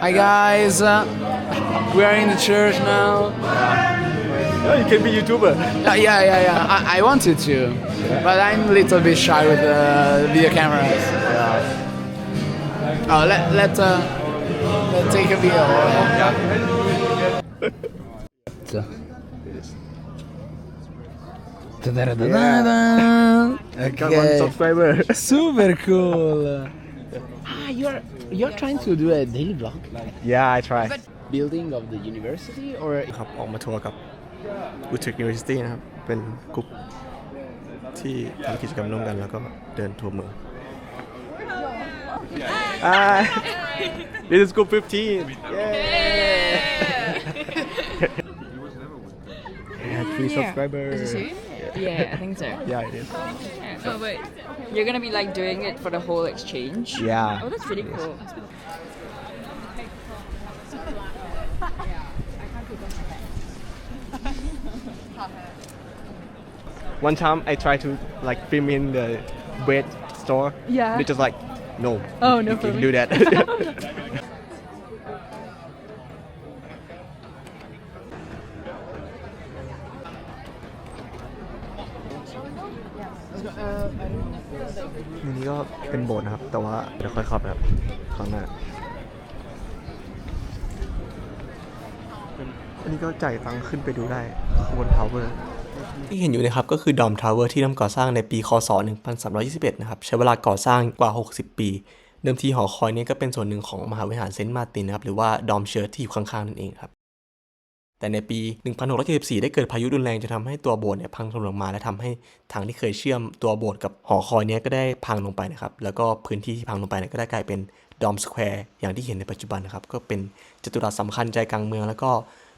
Hi guys, uh, we are in the church now. Oh, you can be YouTuber. Uh, yeah, yeah, yeah. I, I wanted to, but I'm a little bit shy with the video cameras. Oh, let let uh, let take a video. Okay. subscriber. Super cool. Ah, you're you're trying to do a daily vlog, yeah, I try. building of the university, or ครับออกมาทัวร์กับ Utrecht University นะครับ เป็นกลุ่มที่ทำกิจกรรมร่วมกันแล้วก็เดินทัวร์เมือง Hi This is group 15 Yay We had three subscribers Yeah, I think so. Yeah, it is. Oh wait, you're gonna be like doing it for the whole exchange? Yeah. Oh, that's really cool. One time I tried to like film in the bread store. Yeah. They just like, no. Oh, no you can filming. do that. แต่ว่าเดี๋ยวค่อยข้าไปครับข้างหน้าอันนี้ก็จ่ายตังค์ขึ้นไปดูได้ข้างบนทาวเวอร์ที่เห็นอยู่นะครับก็คือดอมทาวเวอร์ที่เริ่มก่อสร้างในปีคศ 1321 นะครับ ใช้เวลาก่อสร้างกว่า 60 ปี เดิมทีหอคอยนี้ก็เป็นส่วนหนึ่งของมหาวิหารเซนต์มาตินนะครับ หรือว่าดอมเชิร์ที่อยู่ข้างๆนั่นเองครับ แต่ในปี 1674 ได้เกิดพายุรุนแรงจนทำให้ตัวโบสถ์เนี่ยพังถล่มลงมาและทำให้ทางที่เคยเชื่อมตัวโบสถ์กับหอคอยเนี้ยก็ได้พังลงไปนะครับ แล้วก็พื้นที่ที่พังลงไปเนี่ยก็ได้กลายเป็นดอมสแควร์อย่างที่เห็นในปัจจุบันนะครับ ก็เป็นจัตุรัสสำคัญใจกลางเมือง แล้วก็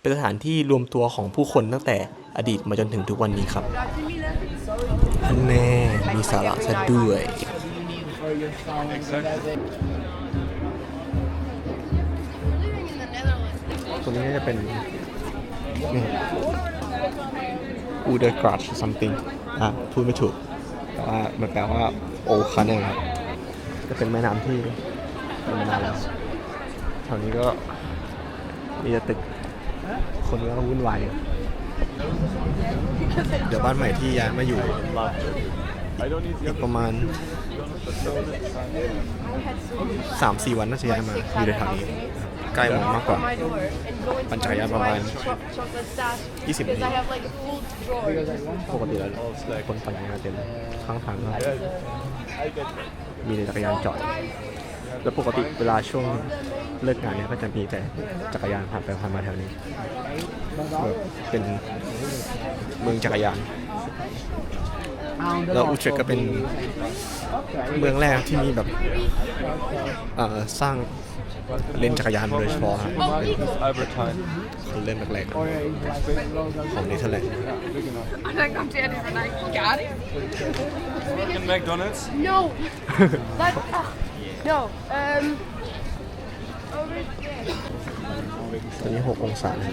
เป็นสถานที่รวมตัวของผู้คนตั้งแต่อดีตมาจนถึงทุกวันนี้ครับอันแน่มีสาระซะด้วย ตัวนี้น่าจะเป็นนี่ อูเดอร์กราช something อะพูดไม่ถูก แต่ว่ามันแปลว่าโอคาเนลครับจะเป็นแม่น้ำที่มีมานานแล้วแถวนี้ก็มีแต่ตึก คนก็วุ่นวายเดี๋ยวบ้านใหม่ที่ย้ายมาอยู่อีกประมาณ3-4วันน่าจะย้ายมาอยู่ในแถวนี้ ใกล้หมองมากกว่าปั่นจักรยานประมาณ 20นาทีปกติแล้วคนปั่นจักรยานเต็มข้างทางก็มีแต่จักรยานจอด แล้วปกติเวลาช่วงเลิกงานเนี่ยก็จะมีแต่จักรยานผ่านไปผ่านมาแถวนี้แบบเป็นเมืองจักรยานแล้วอูเทรคก็เป็นเมืองแรกที่มีแบบเอ่อสร้าง เลนจักรยานโดยเฉพาะครับเป็นคนเล่นแรกๆของเนเธอร์แลนด์ In McDonald's? No. That, ah, no. Um. Over there. ตอนนี้ 6 องศานะ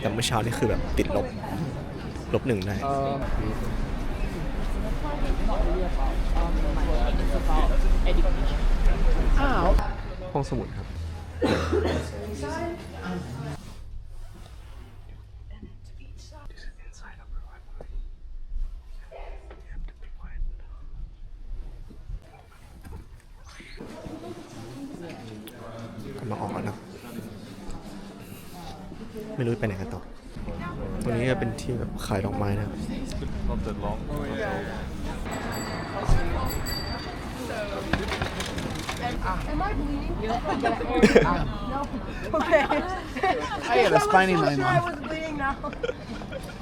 แต่เมื่อเช้านี่คือแบบติดลบ ลบหนึ่งได้ องสมุดครับกำลังออกแล้วนะไม่รู้ไปไหนกันต่อ ตรงนี้ก็เป็นที่แบบขายดอกไม้นะครับ Not that long. I had a spine in my I mouth. was bleeding now.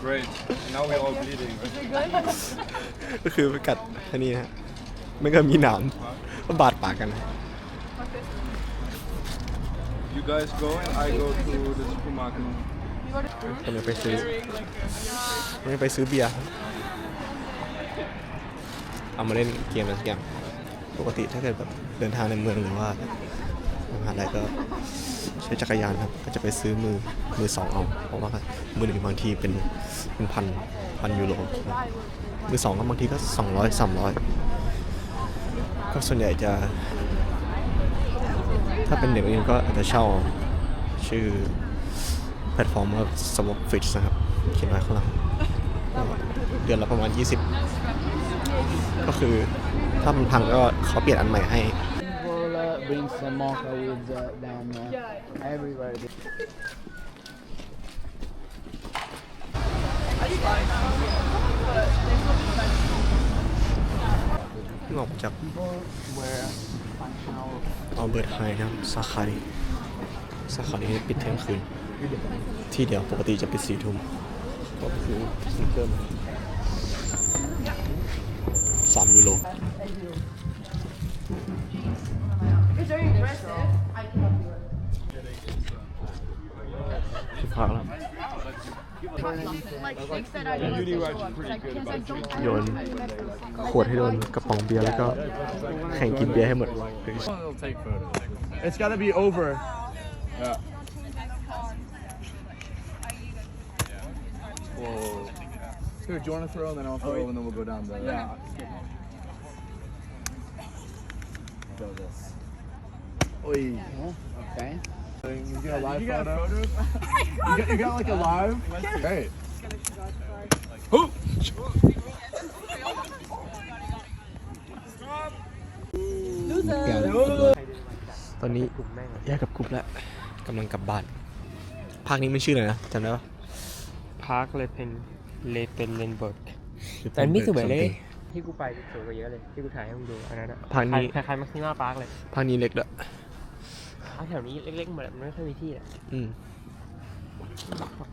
Great. Now we're all bleeding. ก็คือไปกัดท่านี้นะฮะมันก็มีหนามก็บาดปากกันนะ You guys go and I go to the supermarket. กำลังไปซื้อกำลังไปซื้อเบียร์เอามาเล่นเกมอะไรสักอย่าง ปกติถ้าเกิดแบบเดินทางในเมืองหรือว่ามหาลัยก็ใช้จักรยานครับ ก็จะไปซื้อมือมือสองเอา เพราะว่ามือหนึ่งบางทีเป็นเป็นพันพันยูโรมือสองก็บางทีก็สองร้อยสามร้อยก็ส่วนใหญ่จะ ถ้าเป็นเด็กเรียนก็อาจจะเช่าชื่อแพลตฟอร์มว่า Swap f i t นะครับ เขียนไว้ข้างหลังเดือนละประมาณ 20 ก็คือ ถ้ามันพังก็เขาเปลี่ยนอันใหม่ให้ We'll uh, bring some mocha with uh, them uh, everywhere. เพิ่งออกจาก Where I now เอาเบิร์ดไฮนะครับสาขานี้สาขานี้ปิดเที่ยงคืน ที่เดียวปกติจะปิดสี่ทุ่มก็คือซิงเกิล ว Like things that I do. Like kids I don't โยนขวดให้โดนกระป๋องเบียร์แล้วก็แข่งกินเบียร์ให้หมด It's gotta be over. Yeah. Whoa. Here, do you want to throw and then I'll throw and then we'll go down there. Yeah. Go this. Oi. okay. You get a live photo? you, got, you got like a live? Great. ตอนนี้แยกกับกรุ๊ปแล้วกำลังกลับบ้านภาคนี้มันชื่ออะไรนะจำได้ปะพาร์คเลเพนเลเปนเลนเบิร์กแต่อันนี้สวยเลย ที่กูไปสวยกว่าเยอะเลยที่กูถ่ายให้มึงดูอันนั้นอะภาคนี้ คล้ายๆมักซิมาพาร์คเลยภาคนี้เล็กด้วยพาร์คแถวนี้เล็กๆหมดอะมันไม่ค่อยมีที่อะอืม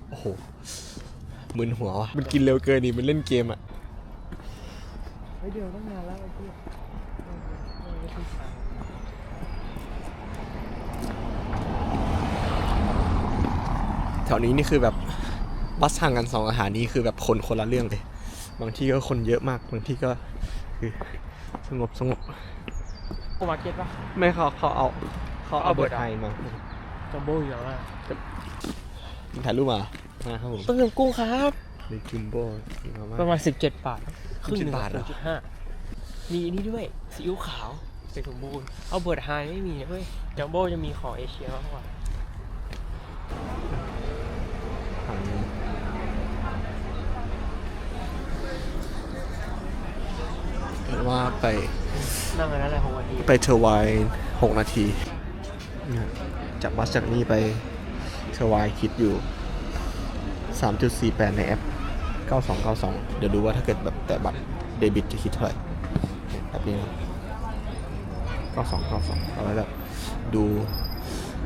โอ้โหมึนหัวว่ะมันกินเร็วเกินนี่มันเล่นเกมอะ เฮ้ยเดี๋ยวตั้งนานแล้วไอ้ที่แถวนี้นี่คือแบบบัสทางกันสองอาหารนี้คือแบบคนคนละเรื่องเลย บางที่ก็คนเยอะมาก บางที่ก็คือสงบสงบกูมาร์เก็ตปะ ไม่เขาเขาเอาเขาเอาเอาเบิเบิร์ร์ดดไฮมาจัมโบ้อยู่แล้วอะถ่ายรูปมามาครับผมต้มยำกุ้งครับในจุมโบ้มาประมามาณ 17 บาทครึ่งหนึ่ง17บาทเหรอ จุดห้ามีอันนี้ด้วยซีอิ๊วขาวเป็นสมบูรณ์เอาเบิร์ดไฮไม่มีนะเว้ยจัมโบ้จะมีของเอเชียมากกว่า ทางนี้เห็น ว่าไปนั่งอันนั้นแหละของวันนี้ไปเทอร์ไวน์หกนาทีเนี่ยจากบัสจากนี่ไปเทอร์ไวน์คิดอยู่ 3.48 ในแอป 9292 เดี๋ยวดูว่าถ้าเกิดแบบแต่บัตรเดบิตจะคิดเท่าไหร่แบบนี้นะ9292เอาไว้แบบดู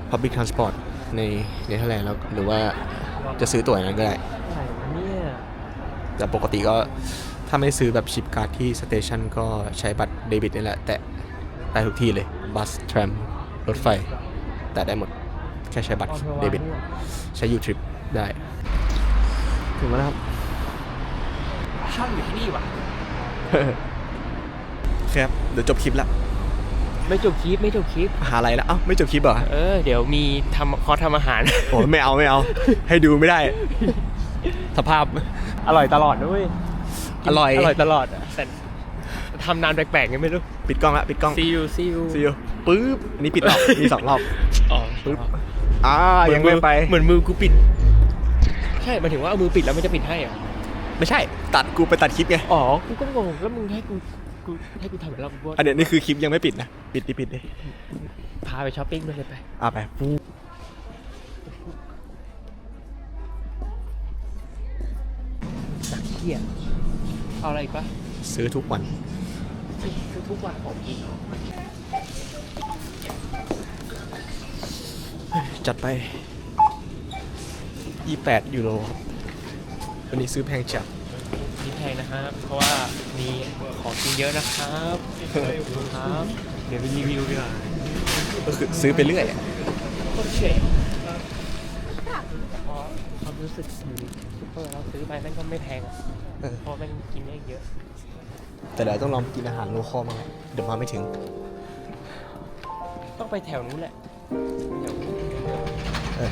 Public Transport ในเนเธอร์แลนด์แล้วหรือว่าจะซื้อตั๋วอย่างนั้นก็ได้อะไรวะเนี่ยแต่ปกติก็ ถ้าไม่ซื้อแบบชิปการ์ดที่สเตชันก็ใช้บัตรเดบิตนี่แหละ แต่ได้ทุกที่เลย บัสทรม รถไฟ แต่ได้หมด แค่ใช้บัตรเดบิต ใช้ยูทริปได้ ถึงแล้วนะครับช่างอยู่ที่นี่วะครับ เดี๋ยวจบคลิปแล้วไม่จบคลิปไม่จบคลิป หาอะไรแล้วเอ้าไม่จบคลิปเหรอ เออ เดี๋ยวมีทำคอร์สทำอาหาร โอ้ยไม่เอาไม่เอา ให้ดูไม่ได้ สภาพอร่อยตลอดด้วย อร่อย อร่อยตลอดอะแต่ทำนานแปลกๆไงไม่รู้ ปิดกล้องละปิดกล้อง see you see you ซีอปึ๊บอันนี้ปิดรอบมีสองรอบอ๋อปึ๊บอ่ายังไม่ไปเหมือนมือกูปิด ใช่หมายถึงว่าเอามือปิดแล้วมันจะปิดให้เหรอไม่ใช่ ตัดกูไปตัดคลิปไงอ๋อกูก็งงแล้วมึงให้กูกูให้กูทำอะไรแล้วกูอันเนี้ยนี่คือคลิปยังไม่ปิดนะปิดดิปิดดิพาไปช้อปปิ้งด้วยเลยไปอะไปหนักเที่ย เอาอะไรอีกปะซื้อทุกวันซื้อซื้อทุกวันของกินจัดไป 28 ยูโรครับวันนี้ซื้อแพงจัด นี่แพงนะครับ เพราะว่ามีของกินเยอะนะครับครับ เดี๋ยวไปรีวิวดีกว่าก็คือซื้อไปเรื่อยอะ โคตรเฉยพอความรู้สึกอยู่ซุป เปอร์เราซื้อไปแม่งก็ไม่แพงอะเออ เพราะแม่งกินได้เยอะ แต่เดี๋ยวต้องลองกินอาหารโลคอลมางเดี๋ยวมาไม่ถึง ต้องไปแถวนู้นแหละแถวนู้นเออ